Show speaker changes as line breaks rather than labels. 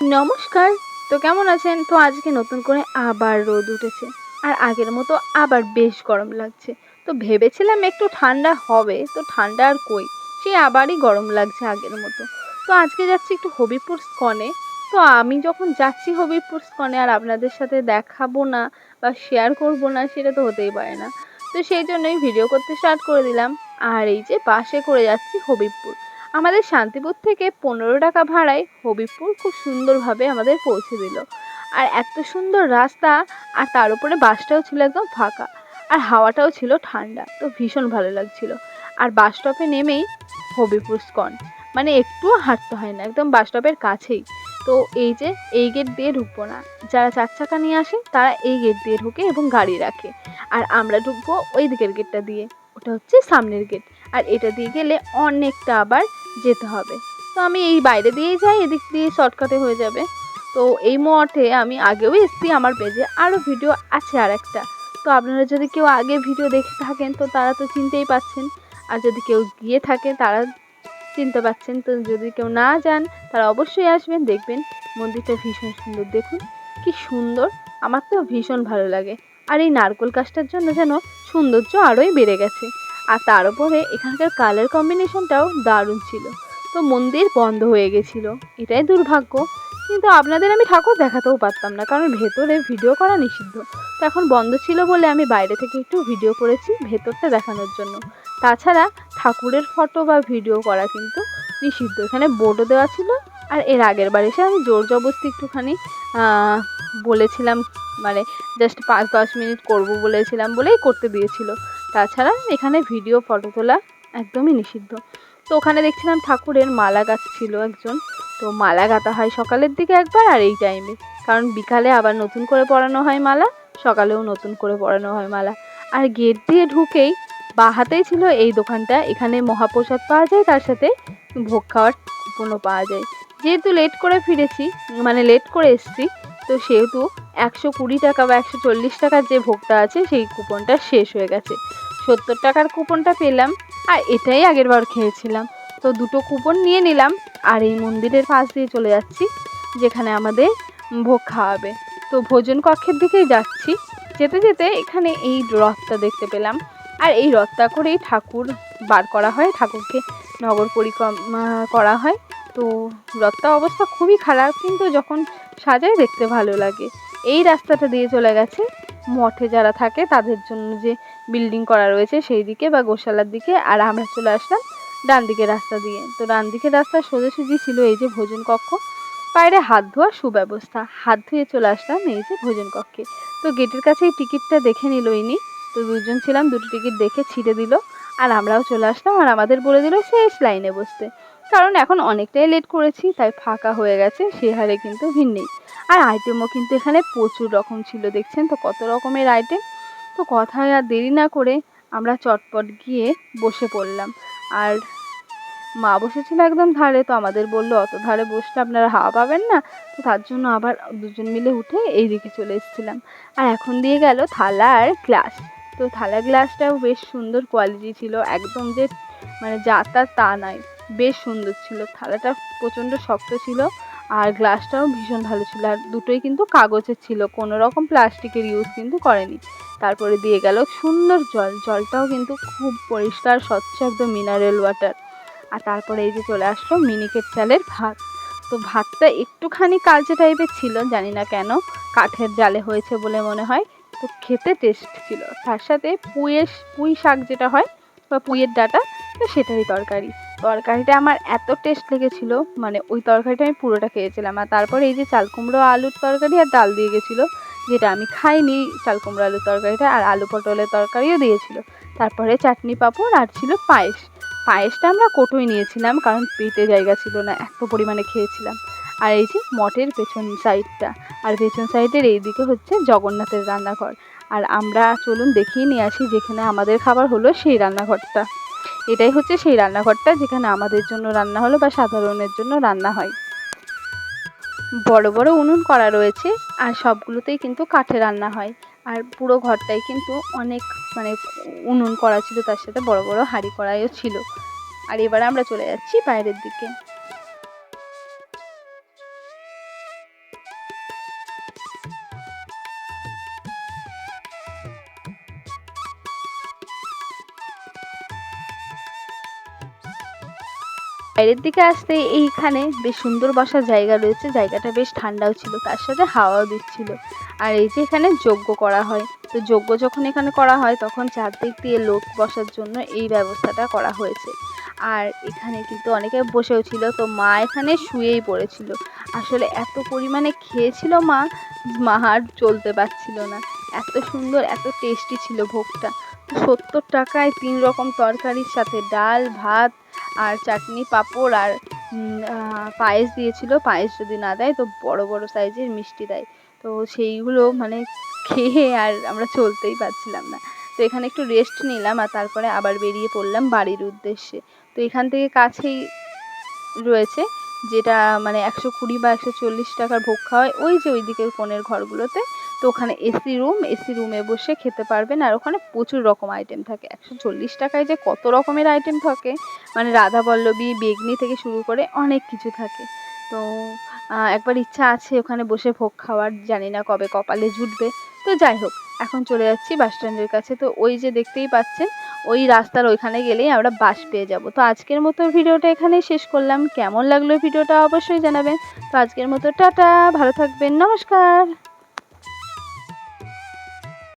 নমস্কার, তো কেমন আছেন? তো আজকে নতুন করে আবার রোদ উঠেছে, আর আগের মতো আবার বেশ গরম লাগছে। তো ভেবেছিলাম একটু ঠান্ডা হবে, তো ঠান্ডা আর কই সেই আবারই গরম লাগছে আগের মতো। তো আজকে যাচ্ছি একটু হবিপুর স্কনে, তো আমি যখন যাচ্ছি হবিপুর স্কনে আর আপনাদের সাথে দেখাবো না বা শেয়ার করব না, সেটা তো হতেই পারে না। তো সেই জন্যই ভিডিও করতে স্টার্ট করে দিলাম, আর এই যে বাসে করে যাচ্ছি হবিবপুর আমাদের শান্তিপুর থেকে পনেরো টাকা ভাড়ায় হবিবপুর খুব সুন্দরভাবে আমাদের পৌঁছে দিল। আর এত সুন্দর রাস্তা, আর তার উপরে বাসটাও ছিল একদম ফাঁকা, আর হাওয়াটাও ছিল ঠান্ডা, তো ভীষণ ভালো লাগছিল। আর বাস স্টপে নেমেই হবিপুর স্কন মানে একটুও হাঁটতে হয় না, একদম বাস স্টপের কাছেই। তো এই যে, এই গেট দিয়ে ঢুকবো না। যারা চার চাকা নিয়ে আসে, তারা এই গেট দিয়ে ঢুকে এবং গাড়ি রাখে। আর আমরা ঢুকবো ওই দিকের গেটটা দিয়ে, ওটা হচ্ছে সামনের গেট আর এটা দিয়ে গেলে অনেকটা আবার যেতে হবে। তো আমি এই বাইরে দিয়েই যাই, এদিক দিয়ে শর্টকাটে হয়ে যাবে। তো এই মঠে আমি আগেও এসেছি, আমার পেজে আরও ভিডিও আছে আর একটা তো আপনারা যদি কেউ আগে ভিডিও দেখে থাকেন, তো তারা তো চিনতেই পাচ্ছেন। আর যদি কেউ গিয়ে থাকে তারা চিনতে পাচ্ছেন। তো যদি কেউ না যান, তারা অবশ্যই আসবেন, দেখবেন মন্দিরটা ভীষণ সুন্দর। দেখুন, কি সুন্দর। আমার তো ভীষণ ভালো লাগে। আর এই নারকোল গাছটার জন্য যেন সৌন্দর্য আরোই বেড়ে গেছে। আর তার উপরে এখানকার কালার কম্বিনেশনটাও দারুণ ছিল। তো মন্দির বন্ধ হয়ে গেছিল। এটাই দুর্ভাগ্য। কিন্তু আপনাদের আমি ঠাকুর দেখাতেও পারতাম না, কারণ ভেতরে ভিডিও করা নিষিদ্ধ। তো এখন বন্ধ ছিল বলে আমি বাইরে থেকে একটু ভিডিও করেছি ভেতরটা দেখানোর জন্য। তাছাড়া ঠাকুরের ফটো বা ভিডিও করা কিন্তু নিষিদ্ধ। এখানে বোর্ডও দেওয়া ছিল আর এর আগের বার এসে আমি জোর জবস্তি একটুখানি বলেছিলাম মানে জাস্ট পাঁচ দশ মিনিট করব বলেছিলাম বলেই করতে দিয়েছিল। তাছাড়া এখানে ভিডিও ফটো তোলা একদমই নিষিদ্ধ। তো ওখানে দেখছিলাম ঠাকুরের মালা গাছ ছিল একজন। তো মালা গাঁথা হয় সকালের দিকে একবার আর এই টাইমে কারণ বিকালে আবার নতুন করে পরানো হয় মালা, সকালেও নতুন করে পরানো হয় মালা। আর গেট দিয়ে ঢুকেই হাতেই ছিল এই দোকানটা। এখানে মহাপ্রসাদ পাওয়া যায়, তার সাথে ভোগ খাওয়ার কুপনও পাওয়া যায়। যেহেতু লেট করে ফিরেছি মানে লেট করে এসছি, তো সেহেতু একশো কুড়ি টাকা বা একশো চল্লিশ টাকার যে ভোগটা আছে, সেই কুপনটা শেষ হয়ে গেছে। সত্তর টাকার কুপনটা পেলাম, আর এটাই আগের বার খেয়েছিলাম। তো দুটো কুপন নিয়ে নিলাম, আর এই মন্দিরের পাশ দিয়ে চলে যাচ্ছি, যেখানে আমাদের ভোগ খাওয়াবে। তো ভোজন কক্ষের দিকেই যাচ্ছি। যেতে যেতে এখানে এই রথটা দেখতে পেলাম। আর এই রথটা করেই ঠাকুর বার করা হয়, ঠাকুরকে নগর পরিক্রমা করা হয়। তো রথটা অবস্থা খুবই খারাপ, কিন্তু যখন সাজায় দেখতে ভালো লাগে। এই রাস্তাটা দিয়ে চলে গেছে। মঠে যারা থাকে তাদের জন্য যে বিল্ডিং করা রয়েছে সেই দিকে বা গোশালার দিকে। আর আমরা চলে আসলাম ডান দিকের রাস্তা দিয়ে। তো ডান দিকের রাস্তা সোজাসুজি ছিল এই যে ভোজন কক্ষ। বাইরে হাত ধোয়ার সুব্যবস্থা। হাত ধুয়ে চলে আসলাম এই যে ভোজন কক্ষে। তো গেটের কাছে এই টিকিটটা দেখে নিল ইনি। তো দুজন ছিলাম, দুটো টিকিট দেখে ছিঁড়ে দিল। আর আমরাও চলে আসলাম আর আমাদের বলে দিল, শেষ লাইনে বসতে। কারণ এখন অনেকটাই লেট করেছি, তাই ফাঁকা হয়ে গেছে, সে হারে কিন্তু ভিড় নেই। আর আইটেমও কিন্তু এখানে প্রচুর রকম ছিল, দেখছেন তো কত রকমের আইটেম তো কথায় আর দেরি না করে আমরা চটপট গিয়ে বসে পড়লাম। আর মা বসেছিল একদম ধারে, তো আমাদের বলল, অত ধারে বসলে আপনারা হাওয়া পাবেন না। তো তার জন্য আবার দুজন মিলে উঠে এই দিকে চলে এসেছিলাম। আর এখন দিয়ে গেল থালা আর গ্লাস তো থালা গ্লাসটাও বেশ সুন্দর কোয়ালিটি ছিল, একদম যে মানে যা তা তা নয়। বেশ সুন্দর ছিল। থালাটা প্রচণ্ড শক্ত ছিল আর গ্লাসটাও ভীষণ ভালো ছিল আর দুটোই কিন্তু কাগজের ছিল। কোনো রকম প্লাস্টিকের ইউজ কিন্তু করেনি। তারপরে দিয়ে গেল সুন্দর জল। জলটাও কিন্তু খুব পরিষ্কার, স্বচ্ছ একদম মিনারেল ওয়াটার আর তারপরে এই যে চলে আসলো মিনিকেট চালের ভাত। তো ভাতটা একটুখানি কালচে টাইপের ছিল, জানি না কেন। কাঠের জালে হয়েছে বলে মনে হয়। তো খেতে টেস্ট ছিল। তার সাথে পুঁয়ের, পুঁই শাক যেটা হয় বা পুঁইয়ের ডাটা, তো সেটারই তরকারি। তরকারিটা আমার এত টেস্ট লেগেছিলো মানে ওই তরকারিটা আমি পুরোটা খেয়েছিলাম। আর তারপরে এই যে চাল কুমড়ো আলুর তরকারি আর ডাল দিয়ে গেছিল, যেটা আমি খাইনি, চাল কুমড়ো আলুর তরকারিটা আর আলু পটলের তরকারিও দিয়েছিল। তারপরে চাটনি পাঁপড় আর ছিল পায়েস। পায়েসটা আমরা কোটোই নিয়েছিলাম, কারণ পেটে জায়গা ছিল না, এত পরিমাণে খেয়েছিলাম। আর এই যে মঠের পেছন সাইডটা আর পেছন সাইডের এই দিকে হচ্ছে জগন্নাথের রান্নাঘর। আর আমরা চলুন দেখিয়ে নিয়ে আসি যেখানে আমাদের খাবার হলো সেই রান্নাঘরটা। এটাই হচ্ছে সেই রান্নাঘরটা যেখানে আমাদের জন্য রান্না হলো বা সাধারণের জন্য রান্না হয়। বড় বড় উনুন করা রয়েছে আর সবগুলোতেই কিন্তু কাঠে রান্না হয়। আর পুরো ঘরটাই কিন্তু অনেক মানে উনুন করা ছিল, তার সাথে বড় বড় হাঁড়ি কড়াইও ছিল। আর এবার আমরা চলে যাচ্ছি বাইরের দিকে। বাইরের দিকে আসতে এইখানে বেশ সুন্দর বসার জায়গা রয়েছে। জায়গাটা বেশ ঠান্ডাও ছিল, তার সাথে হাওয়াও দিচ্ছিল। আর এই যে এখানে যজ্ঞ করা হয়, তো যজ্ঞ যখন এখানে করা হয়, তখন চারদিক দিয়ে লোক বসার জন্য এই ব্যবস্থাটা করা হয়েছে। আর এখানে কিন্তু অনেকে বসেও ছিল, তো মা এখানে শুয়েই পড়েছিল। আসলে এত পরিমাণে খেয়েছিল মা মা আর চলতে পারছিল না। এত সুন্দর, এত টেস্টি ছিল ভোগটা। সত্তর টাকায় তিন রকম তরকারির সাথে ডাল, ভাত আর চাটনি পাঁপড় আর পায়েস দিয়েছিল। পায়েস যদি না দেয় তো বড় বড় সাইজের মিষ্টি দেয়। তো সেইগুলো মানে খেয়ে আর আমরা চলতেই পারছিলাম না। তো এখানে একটু রেস্ট নিলাম আর তারপরে আবার বেরিয়ে পড়লাম বাড়ির উদ্দেশ্যে। তো এখান থেকে কাছেই রয়েছে। যেটা মানে একশো কুড়ি বা একশো চল্লিশ টাকার ভোগ খাওয়ায়, ওই যে ওই দিকের কোণের ঘরগুলোতে, তো ওখানে এসি রুম, এসি রুমে বসে খেতে পারবেন। আর ওখানে প্রচুর রকম আইটেম থাকে। একশো চল্লিশ টাকায় যে কত রকমের আইটেম থাকে। মানে রাধা পল্লবী, বেগনি থেকে শুরু করে অনেক কিছু থাকে। তো একবার ইচ্ছা আছে ওখানে বসে ভোগ খাওয়ার, জানি না কবে কপালে জুটবে। তো যাই হোক এখন চলে যাচ্ছি বাস স্ট্যান্ডের কাছে। তো ওই যে দেখতেই পাচ্ছেন, ওই রাস্তার ওইখানে গেলেই আমরা বাস পেয়ে যাব। তো আজকের মতো ভিডিওটা এখানেই শেষ করলাম। কেমন লাগল ভিডিওটা অবশ্যই জানাবেন। তো আজকের মতো টাটা, ভালো থাকবেন, নমস্কার।